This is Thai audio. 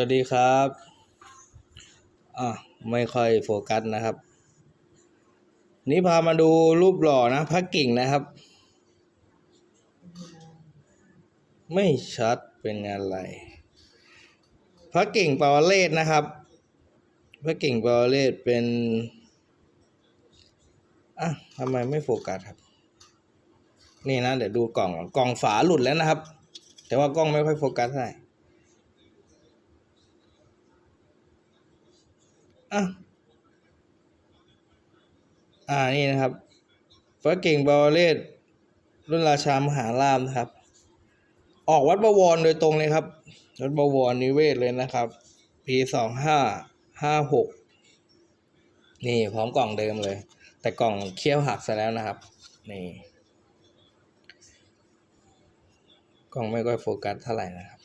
วัสดีครับอะไม่ค่อยโฟกัสนะครับ นี่พามาดูรูปหล่อนะพระกิ่งนะครับ ไม่ชัดเป็นอะไรพระกิ่งปาวเลศนะครับพระกิ่งปาวเลศเป็นอะทำไมไม่โฟกัสครับ นี่นะเดี๋ยวดูกล่องก่อนกล่องฝาหลุดแล้วนะครับ แต่ว่ากล้องไม่ค่อยโฟกัสเท่าไหร่ อะอ่านี่นะครับพระเก่งบาวเลศรุ่นราชามหาราชนะครับ ออกวัดบวรโดยตรงเลยครับ วัดบวรนิเวศเลยนะครับ ปีสองห้าห้าหกนี่พร้อมกล่องเดิมเลย แต่กล่องเคี้ยวหักซะแล้วนะครับ นี่ กล่องไม่ค่อยโฟกัสเท่าไหร่นะครับ